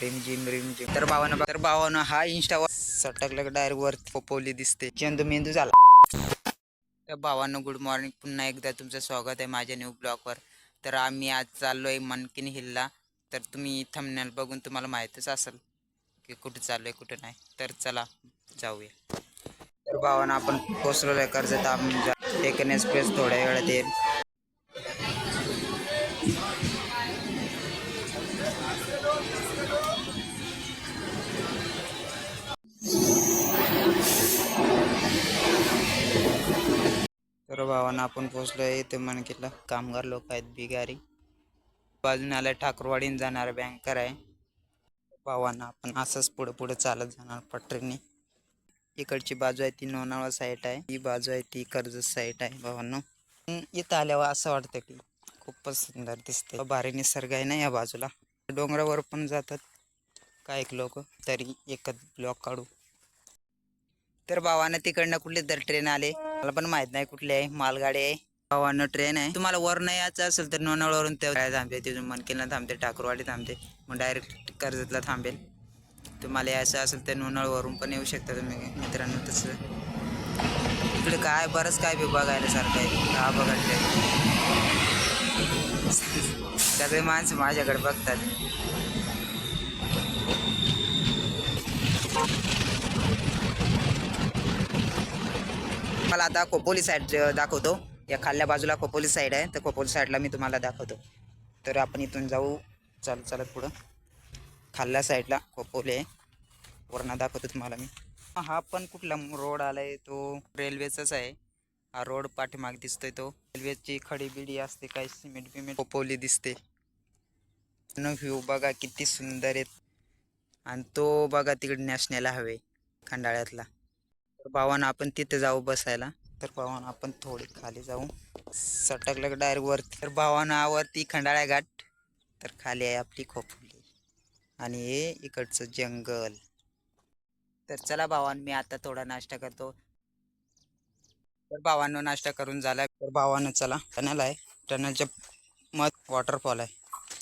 रिमझिम रिमझिम. तर भावानं तर भावानं हा इंस्टावर सटकलं डायरेक्ट वर पोपवली दिसते. चंदू मेंदू झाला. तर भावानं गुड मॉर्निंग पुन्हा एकदा तुमचं स्वागत आहे माझ्या न्यू ब्लॉगवर तर आम्ही आज चाललो आहे मनकिन हिलला. तर तुम्ही थंबनेल बघून तुम्हाला माहीतच असेल की कुठं चाललो आहे कुठं नाही. तर चला जाऊया. तर भावानं आपण पोचलेलो आहे कर्जत. आम्ही टेकन एक्सप्रेस थोड्या वेळात येईल. भावानं आपण पोचलो आहे इथे मनकीला कामगार लोक आहेत बिगारी. बाजूने आल्या ठाकूरवाडीन जाणार बँकर आहे. भावानं आपण असंच पुढे पुढे चालत जाणार पटरीने. इकडची बाजू आहे ती लोणावळा साईट आहे. ही बाजू आहे ती कर्जत साईट आहे भावांनो. इथं आल्यावर असं वाटतं की खूपच सुंदर दिसते भारी निसर्ग आहे ना या बाजूला. डोंगरावर पण जातात काही लोक. तरी एकच ब्लॉक काढू. तर भावानं तिकडनं कुठली तर ट्रेन आले. मला पण माहीत नाही कुठली आहे. मालगाडी आहे. भावांना ट्रेन आहे. तुम्हाला वर नाही यायचं असेल तर लोणावळावरून ते थांबते तिथून मनकीला थांबते ठाकूरवाडी थांबते. मग डायरेक्ट कर्जतला थांबेल. तुम्हाला यायचं असेल तर लोणावळावरून पण येऊ शकता तुम्ही मित्रांनो तसं. इकडे काय बरंच काय बी बघायला सारखं आहे. का बघा सगळे माणसं माझ्याकडे बघतात. मला आता खोपोली साईड दाखवतो. या खाल्ल्या बाजूला खोपोली साईड आहे. तर खोपोली साईडला मी तुम्हाला दाखवतो. तर आपण इथून जाऊ. चालत चालत पुढं. खाल्ल्या साईडला खोपोली आहे. वरनं दाखवतो तुम्हाला मी. हा पण कुठला रोड आलाय तो? रेल्वेचाच आहे. हा रोड पाठीमाग दिसतोय तो. रेल्वेची खडी बिडी असते काही सिमेंट बिमेंट खोपोली दिसते. व्ह्यू बघा किती सुंदर आहेत. आणि तो बघा तिकडे नॅशनल हायवे खंडाळ्यातला. तर भावानं आपण तिथे जाऊ बसायला. तर भावानं आपण थोडी खाली जाऊ. सटकलं की डायरेक्ट वरती? तर भावानं वरती खंडाळा घाट. तर खाली आहे आपली खोपली. आणि हे इकडचं जंगल. तर चला भावान मी आता थोडा नाश्ता करतो. तर भावानं नाश्ता करून झाला. तर भावानं चला. टनल आहे. टनलच्या मत वॉटरफॉल आहे.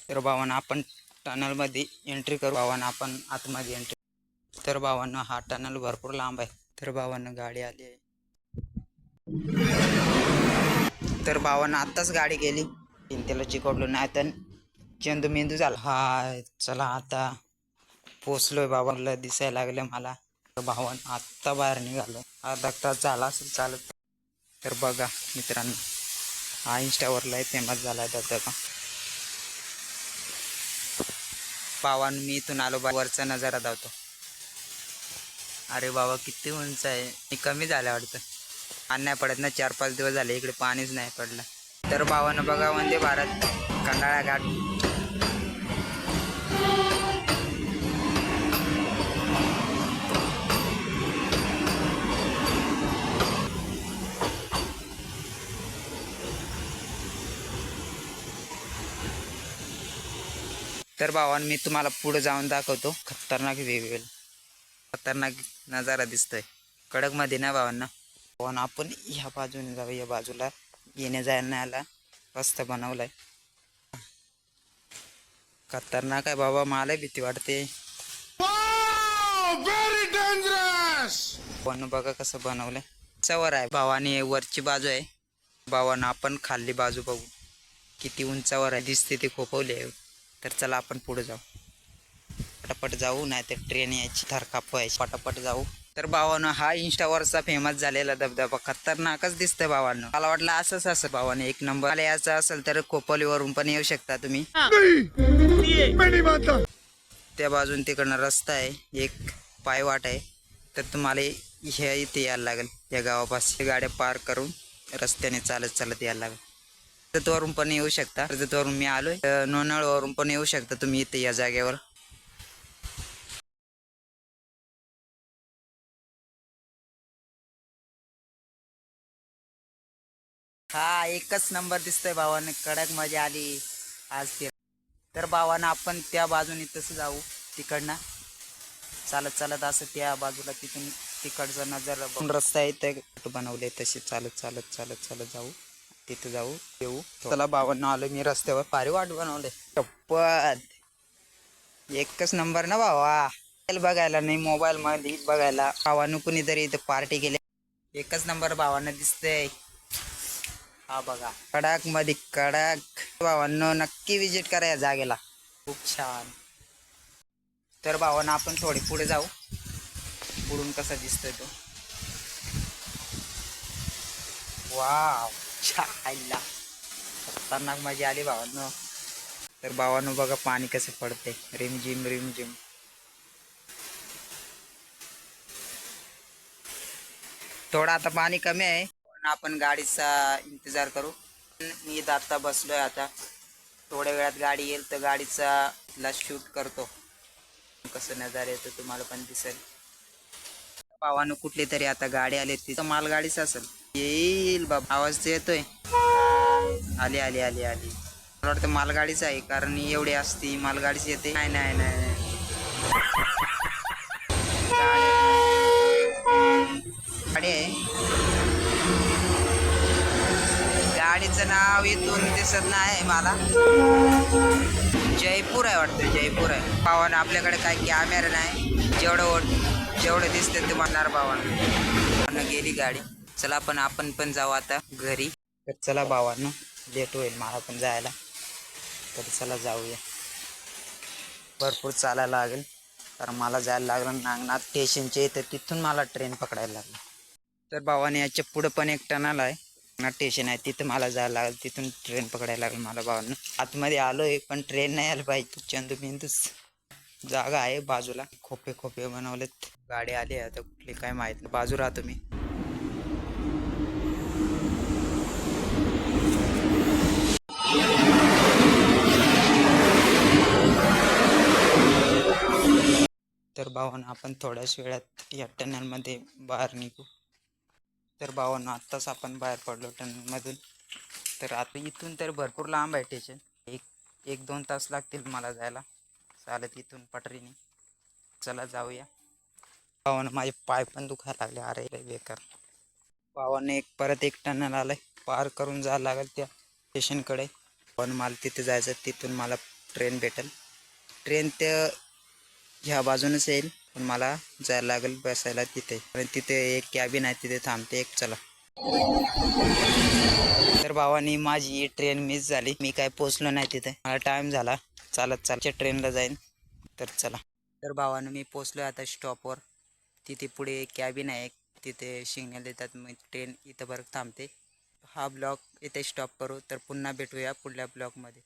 तर भावानं आपण टनलमध्ये एंट्री करू. भावानं आपण आतमध्ये एंट्री तर भावांना हा टनल भरपूर लांब आहे. तर भावांना गाडी आली. आहे तर भावांना आत्ताच गाडी गेली. त्याला चिकटलो नाही तर चंदू मेंदू झाला. हाय चला आता पोचलोय बाबाला दिसायला लागलं मला. तर भावान आत्ता बाहेर निघालो. अर्धा तास झाला असेल चालत. तर बघा मित्रांनो हा इंस्टावरला फेमस झाला धबधबा. भावान मी इथून आलो बा वरचा नजारा धावतो अरे बाबा किती उंच आहे. मी कमी झालं वाटतं. पाणी नाही पडत ना चार पाच दिवस झाले इकडे पाणीच नाही पडलं. तर भावानं बघा वंदे भारत कंडाळा घाट. तर भावान मी तुम्हाला पुढे जाऊन दाखवतो. खतरनाक वेगवेगळे खतरनाक नजारा दिसतोय. कडकमध्ये ना भावांना? पण आपण ह्या बाजूने जाऊ या बाजूला येण्या जाण्याला रस्ता बनवलाय. खतरनाक आहे बाबा. मला भीती वाटते. पण बघा कसं बनवलंय. चवर आहे. भावाने वरची बाजू आहे. भावानं आपण खाल्ली बाजू बघू. किती उंचावर आहे. दिसते ते खोपवले तर चला आपण पुढे जाऊ. पटापट जाऊ नाही तर ट्रेन यायची थरकाप व्हायची पटापट जाऊ. तर भावानं हा इंस्टावरचा फेमस झालेला धबधबा खतरनाकच दिसतंय भावानं. मला वाटलं असंच असं भावाने एक नंबर मला यायचं असेल तर खोपोलीवरून पण येऊ शकता तुम्ही. त्या बाजून तिकडनं रस्ता आहे एक पायवाट आहे. तर तुम्हाला ह्या इथे यायला लागेल. या गावापाशी गाड्या पार करून रस्त्याने चालत चालत यायला लागेल. कर्जतवरून पण येऊ शकता. कर्जतवरून मी आलोय. तर लोणावळ्यावरून पण येऊ शकता तुम्ही इथे या जागेवर. एकच नंबर दिसतोय भावानं कडक मजा आली आज फिर. तर भावानं आपण त्या बाजूने तसं जाऊ तिकडनं. चालत चालत असं त्या बाजूला तिथून तिकडचा नजर रस्ता आहे ते बनवले तसे चालत चालत चालत चालत जाऊ. तिथं जाऊ येऊ. चला भावांना आलो मी रस्त्यावर. पारी वाट बनवले चप्पल एकच नंबर ना भावा. बघायला नाही मोबाईल मध्ये बघायला. भावानं कुणीतरी इथं पार्टी केली. एकच नंबर भावानं दिसतंय. हा बघा. कडक. मध्ये कडक भावांनो नक्की विजिट करा या जागेला. खूप छान. तर भावांना आपण थोडे पुढे जाऊ. पुढून कसा दिसतोय तो. वाव छायला. खतरनाक मजा आली भावांनो. तर भावांनो बघा पाणी कसं पडते रिमझिम रिमझिम थोडं आता पाणी कमी आहे. आपण गाडीचा इंतजार करू. मी आता बसलोय आता. थोड्या वेळात गाडी येईल तर गाडीचा ला शूट करतो. कसं नजारा येतो तुम्हाला पण दिसेल. भावानं कुठली तरी आता गाडी आली तिथं मालगाडीच असेल. येईल बाबा आवाज तर येतोय. आली आली आली आली. मला वाटतं मालगाडीच आहे कारण एवढी असती मालगाडीच येते. नाही नाही नाही. गाडी आहे. गाडीचं नाव इथून दिसत नाही मला. जयपूर आहे वाटतं जयपूर आहे. भावानं आपल्याकडे काय कॅमेरा नाही. जेवढं जेवढं दिसतं ते म्हणणार भावानं गेली गाडी. चला पण आपण पण जाऊ आता घरी. तर चला भावानं लेट होईल मला पण जायला. तर चला जाऊया. भरपूर चालायला लागेल. कारण मला जायला लागलं नागनाथ स्टेशनच्या इथं तिथून मला ट्रेन पकडायला लागली. तर भावाने याच्या पुढं पण एक टनल आहे. स्टेशन आहे तिथं मला जायला लागेल तिथून ट्रेन पकडायला लागलं मला भावानं. आतमध्ये आलोय पण ट्रेन नाही आलं पाहिजे चंदू बिंदूच जागा आहे बाजूला. खोपे खोपे बनवलेत. गाडी आली आहे आता कुठली काय माहीत नाही. बाजू राहतो मी. तर भावानं आपण थोड्याच वेळात या टनलमध्ये बाहेर निघू. तर भावानं आत्ताच आपण बाहेर पडलो टनलमधून तर आता इथून तर भरपूर लांब आहे स्टेशन एक एक दोन तास लागतील मला जायला. चालत इथून पटरीने. चला जाऊया. भावानं माझे पाय पण दुखायला लागले. अरे बेकार. भावानं एक परत एक टनल आलंय. पार करून जायला लागेल त्या स्टेशनकडे पण मला तिथे जायचं तिथून मला ट्रेन भेटेल. ट्रेन त्या ह्या बाजूनच येईल. पण मला जायला लागेल बसायला तिथे. कारण तिथे एक कॅबिन आहे तिथे थांबते एक. चला. तर भावानी माझी ट्रेन मिस झाली. मी काय पोचलो नाही तिथे. मला टाइम झाला. चालत चालच्या ट्रेनला जाईन. तर चला. तर भावानं मी पोचलो आता स्टॉपवर तिथे पुढे एक कॅबिन आहे. एक तिथे सिग्नल देतात मग ट्रेन इथं बरं थांबते. हा ब्लॉग इथे स्टॉप करू. तर पुन्हा भेटूया पुढल्या ब्लॉगमध्ये